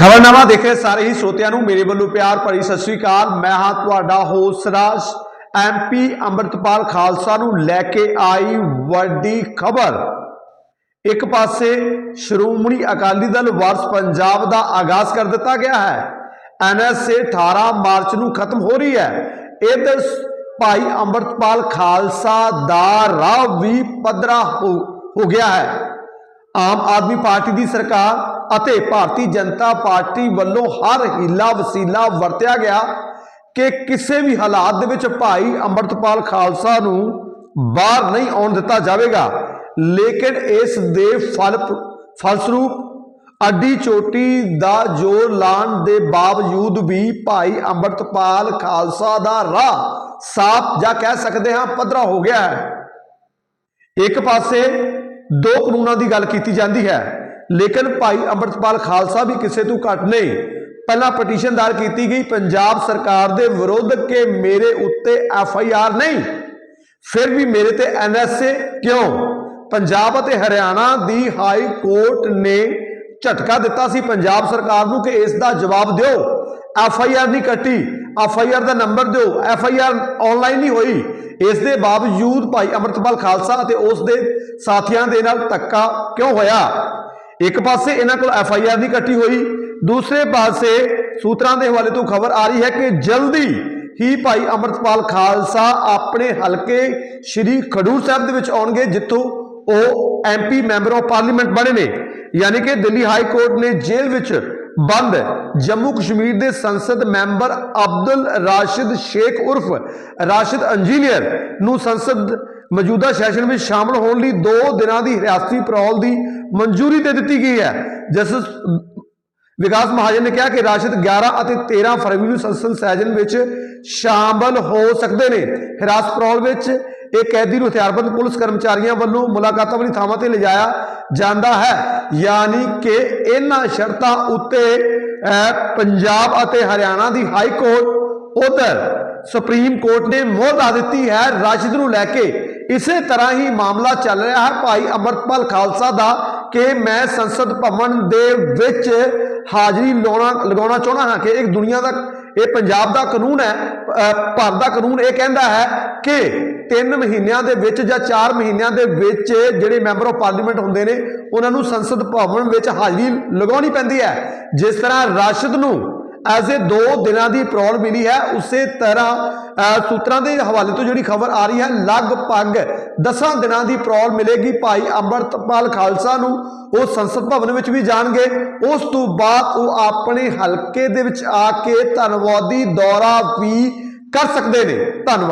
ਖਬਰਨਾਮਾ ਦੇਖੇ ਸਾਰੇ ਹੀ ਸਰੋਤਿਆਂ ਨੂੰ ਮੇਰੇ ਵੱਲੋਂ ਪਿਆਰ ਭਰੀ ਸਤਿ ਸ੍ਰੀ ਅਕਾਲ। ਮੈਂ ਹਾਂ ਤੁਹਾਡਾ ਹੋਸਟ ਰਾਜ ਐਮਪੀ ਅੰਮ੍ਰਿਤਪਾਲ ਖਾਲਸਾ ਨੂੰ ਲੈ ਕੇ ਆਈ ਵੱਡੀ ਖਬਰ। ਇੱਕ ਪਾਸੇ ਸ਼੍ਰੋਮਣੀ ਅਕਾਲੀ ਦਲ ਵਰਸ ਪੰਜਾਬ ਦਾ ਆਗਾਜ਼ ਕਰ ਦਿੱਤਾ ਗਿਆ ਹੈ। ਐਨਐਸਏ 18 ਮਾਰਚ ਨੂੰ ਖਤਮ ਹੋ ਰਹੀ ਹੈ। ਇਧਰ ਭਾਈ ਅੰਮ੍ਰਿਤਪਾਲ ਖਾਲਸਾ ਦਾ ਰਾਹ ਵੀ ਪੱਧਰਾ ਹੋ ਹੋ ਗਿਆ ਹੈ। ਆਮ ਆਦਮੀ ਪਾਰਟੀ ਦੀ ਸਰਕਾਰ ਅਤੇ ਭਾਰਤੀ ਜਨਤਾ ਪਾਰਟੀ ਵੱਲੋਂ ਹਰ ਹੀਲਾ ਵਸੀਲਾ ਵਰਤਿਆ ਗਿਆ ਕਿ ਕਿਸੇ ਵੀ ਹਾਲਾਤ ਦੇ ਵਿੱਚ ਭਾਈ ਅੰਮ੍ਰਿਤਪਾਲ ਖਾਲਸਾ ਨੂੰ ਬਾਹਰ ਨਹੀਂ ਆਉਣ ਦਿੱਤਾ ਜਾਵੇਗਾ। ਲੇਕਿਨ ਇਸ ਦੇ ਫਲ ਫਲਸਰੂਪ ਅੱਡੀ ਚੋਟੀ ਦਾ ਜੋਰ ਲਾਣ ਦੇ ਬਾਵਜੂਦ ਵੀ ਭਾਈ ਅੰਮ੍ਰਿਤਪਾਲ ਖਾਲਸਾ ਦਾ ਰਾਹ ਸਾਫ਼ ਜਾਂ ਕਹਿ ਸਕਦੇ ਹਾਂ ਪੱਧਰਾ ਹੋ ਗਿਆ ਹੈ। ਇੱਕ ਪਾਸੇ ਦੋ ਕਾਨੂੰਨਾਂ ਦੀ ਗੱਲ ਕੀਤੀ ਜਾਂਦੀ ਹੈ। ਲੇਕਿਨ ਭਾਈ ਅੰਮ੍ਰਿਤਪਾਲ ਖਾਲਸਾ ਵੀ ਕਿਸੇ ਤੋਂ ਘੱਟ ਨਹੀਂ। ਪਹਿਲਾਂ ਪਟੀਸ਼ਨ ਦਾਇਰ ਕੀਤੀ ਗਈ, ਪੰਜਾਬ ਸਰਕਾਰ ਦੇ ਵਿਰੁੱਧ ਕਿ ਮੇਰੇ ਉੱਤੇ ਐਫ ਆਈ ਆਰ ਨਹੀਂ। ਫਿਰ ਵੀ ਮੇਰੇ ਤੇ ਐਨ ਐਸ ਏ ਕਿਉਂ? ਪੰਜਾਬ ਅਤੇ ਹਰਿਆਣਾ ਦੀ ਹਾਈ ਕੋਰਟ ਨੇ ਝਟਕਾ ਦਿੱਤਾ ਸੀ ਪੰਜਾਬ ਸਰਕਾਰ ਨੂੰ ਕਿ ਇਸ ਦਾ ਜਵਾਬ ਦਿਓ। ਐਫ ਆਈ ਆਰ ਨਹੀਂ ਕੱਟੀ। ਐਫ ਆਈ ਆਰ ਦਾ ਨੰਬਰ ਦਿਓ। ਐਫ ਆਈ ਆਰ ਆਨਲਾਈਨ ਨਹੀਂ ਹੋਈ। ਇਸ ਦੇ ਬਾਵਜੂਦ ਭਾਈ ਅਮਰਤਪਾਲ ਖਾਲਸਾ ਅਤੇ ਉਸ ਦੇ ਸਾਥੀਆਂ ਦੇ ਨਾਲ ਧੱਕਾ ਕਿਉਂ ਹੋਇਆ? ਇੱਕ ਪਾਸੇ ਇਹਨਾਂ ਕੋਲ ਐਫ ਆਈ ਆਰ ਨਹੀਂ ਇਕੱਠੀ ਹੋਈ। ਦੂਸਰੇ ਪਾਸੇ ਸੂਤਰਾਂ ਦੇ ਹਵਾਲੇ ਤੋਂ ਖਬਰ ਆ ਰਹੀ ਹੈ ਕਿ ਜਲਦੀ ਹੀ ਭਾਈ ਅਮਰਤਪਾਲ ਖਾਲਸਾ ਆਪਣੇ ਹਲਕੇ ਸ਼੍ਰੀ ਖਡੂਰ ਸਾਹਿਬ ਦੇ ਵਿੱਚ ਆਉਣਗੇ, ਜਿੱਥੋਂ ਉਹ ਐਮਪੀ ਮੈਂਬਰ ਆਫ ਪਾਰਲੀਮੈਂਟ ਬਣੇ ਨੇ। ਯਾਨੀ ਕਿ ਦਿੱਲੀ ਹਾਈ ਕੋਰਟ ਨੇ ਜੇਲ੍ਹ ਵਿੱਚ ਬੰਦ ਜੰਮੂ ਕਸ਼ਮੀਰ ਦੇ ਸੰਸਦ ਮੈਂਬਰ ਅਬਦੁਲ ਰਾਸ਼ਿਦ ਸ਼ੇਖ ਉਰਫ ਰਾਸ਼ਿਦ ਇੰਜੀਨੀਅਰ ਨੂੰ ਸੰਸਦ ਮੌਜੂਦਾ ਸੈਸ਼ਨ ਵਿੱਚ ਸ਼ਾਮਲ ਹੋਣ ਲਈ 2 ਦਿਨਾਂ ਦੀ ਹਿਰਾਸਤੀ ਪਰੌਲ ਦੀ ਮਨਜ਼ੂਰੀ ਦੇ ਦਿੱਤੀ ਗਈ ਹੈ। ਜਸਟਿਸ ਵਿਕਾਸ ਮਹਾਜਨ ਨੇ ਕਿਹਾ ਕਿ ਰਾਸ਼ਿਦ 11 ਅਤੇ 13 ਫਰਵਰੀ ਨੂੰ ਸੰਸਦ ਸੈਸ਼ਨ ਵਿੱਚ ਸ਼ਾਮਲ ਹੋ ਸਕਦੇ ਨੇ। ਹਿਰਾਸਤ ਪਰੌਲ ਵਿੱਚ ਇਹ ਕੈਦੀ ਨੂੰ ਹਥਿਆਰਬੰਦ ਪੁਲਿਸ ਕਰਮਚਾਰੀਆਂ ਵੱਲੋਂ ਮੁਲਾਕਾਤਾਂ ਵਾਲੀ ਥਾਵਾਂ ਤੇ ਲਿਜਾਇਆ ਜਾਂਦਾ ਹੈ। ਯਾਨੀ ਕਿ ਇਹਨਾਂ ਸ਼ਰਤਾਂ ਉੱਤੇ ਪੰਜਾਬ ਅਤੇ ਹਰਿਆਣਾ ਦੀ ਹਾਈ ਕੋਰਟ ਉਧਰ ਸੁਪਰੀਮ ਕੋਰਟ ਨੇ ਮੋਹਰ ਲਾ ਦਿੱਤੀ ਹੈ। ਰਾਸ਼ਿਦ ਨੂੰ ਲੈ ਕੇ ਇਸੇ ਤਰ੍ਹਾਂ ਹੀ ਮਾਮਲਾ ਚੱਲ ਰਿਹਾ। ਹੈ ਭਾਈ ਅਮਰਪਾਲ ਖਾਲਸਾ ਦਾ ਕਿ ਮੈਂ ਸੰਸਦ ਭਵਨ ਦੇ ਵਿੱਚ ਹਾਜ਼ਰੀ ਲਾਉਣਾ, ਲਗਾਉਣਾ ਚਾਹੁੰਦਾ ਹਾਂ ਕਿ ਇੱਕ ਦੁਨੀਆ ਦਾ ਇਹ ਪੰਜਾਬ ਦਾ ਕਾਨੂੰਨ ਹੈ ਭਾਰਤ ਦਾ ਕਾਨੂੰਨ ਇਹ ਕਹਿੰਦਾ ਹੈ ਕਿ 3 ਮਹੀਨਿਆਂ ਦੇ ਵਿੱਚ ਜਾਂ 4 ਮਹੀਨਿਆਂ ਦੇ ਵਿੱਚ ਜਿਹੜੇ ਮੈਂਬਰ ਆਫ ਪਾਰਲੀਮੈਂਟ ਹੁੰਦੇ ਨੇ, ਉਹਨਾਂ ਨੂੰ ਸੰਸਦ ਭਵਨ ਵਿੱਚ ਹਾਜ਼ਰੀ ਲਗਾਉਣੀ ਪੈਂਦੀ ਹੈ। ਜਿਸ ਤਰ੍ਹਾਂ ਰਾਸ਼ਦ ਨੂੰ ਐਜ਼ 2 ਦਿਨਾਂ ਦੀ ਪ੍ਰੋਲ ਮਿਲੀ ਹੈ, ਉਸੇ ਤਰ੍ਹਾਂ ਸੂਤਰਾਂ ਦੇ ਹਵਾਲੇ ਤੋਂ ਜਿਹੜੀ ਖਬਰ ਆ ਰਹੀ ਹੈ, ਲਗਭਗ 10 ਦਿਨਾਂ ਦੀ ਪ੍ਰੋਲ ਮਿਲੇਗੀ ਭਾਈ ਅੰਮ੍ਰਿਤਪਾਲ ਖਾਲਸਾ ਨੂੰ। ਉਹ ਸੰਸਦ ਭਵਨ ਵਿੱਚ ਵੀ ਜਾਣਗੇ। ਉਸ ਤੋਂ ਬਾਅਦ ਉਹ ਆਪਣੇ ਹਲਕੇ ਦੇ ਵਿੱਚ ਆ ਕੇ ਧੰਨਵਾਦੀ ਦੌਰਾ ਵੀ ਕਰ ਸਕਦੇ ਨੇ। ਧੰਨਵਾਦ।